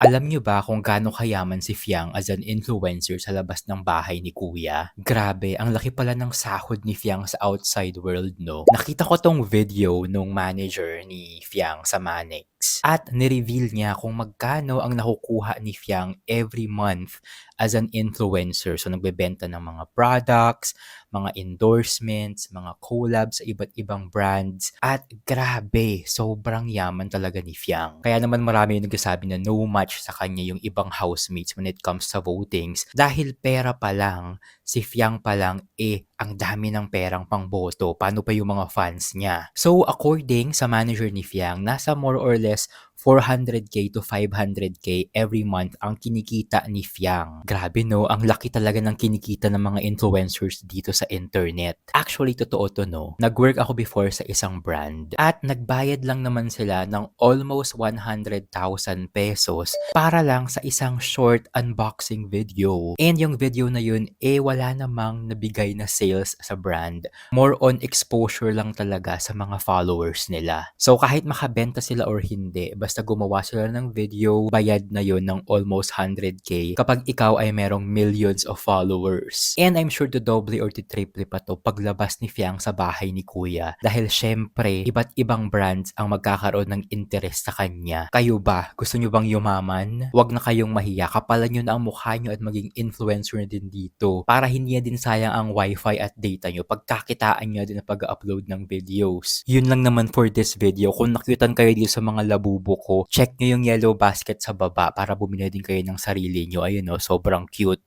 Alam niyo ba kung gaano kayaman si Fiang as an influencer sa labas ng bahay ni Kuya? Grabe, ang laki pala ng sahod ni Fiang sa outside world, no? Nakita ko tong video nung manager ni Fiang sa Manex. At nireveal niya kung magkano ang nakukuha ni Fiang every month as an influencer. So, nagbebenta ng mga products, mga endorsements, mga collabs sa iba't ibang brands. At grabe, sobrang yaman talaga ni Fiang. Kaya naman marami yung nagsasabi na no match sa kanya yung ibang housemates when it comes sa votings. Dahil pera pa lang, si Fiang pa lang, eh, ang dami ng perang pangboto. Paano pa yung mga fans niya? So, according sa manager ni Fiang, nasa more or less 400k to 500k every month ang kinikita ni Fiang. Grabe no, ang laki talaga ng kinikita ng mga influencers dito sa internet. Actually, totoo to no. Nag-work ako before sa isang brand at nagbayad lang naman sila ng almost 100,000 pesos para lang sa isang short unboxing video. And yung video na yun, eh wala namang nabigay na sales sa brand. More on exposure lang talaga sa mga followers nila. So kahit makabenta sila or hindi, gumawa sila ng video, bayad na yon ng almost 100k kapag ikaw ay merong millions of followers. And I'm sure to double or to triple pa to paglabas ni Fiang sa bahay ni Kuya. Dahil syempre, iba't ibang brands ang magkakaroon ng interest sa kanya. Kayo ba? Gusto nyo bang yumaman? Huwag na kayong mahiya. Kapalan nyo na ang mukha nyo at maging influencer na din dito. Para hindi din sayang ang wifi at data nyo pagkakitaan nyo din na pag-upload ng videos. Yun lang naman for this video. Kung nakyutan kayo dito sa mga labubo ko, check nyo yung yellow basket sa baba para bumili din kayo ng sarili nyo. Ayun o, sobrang cute.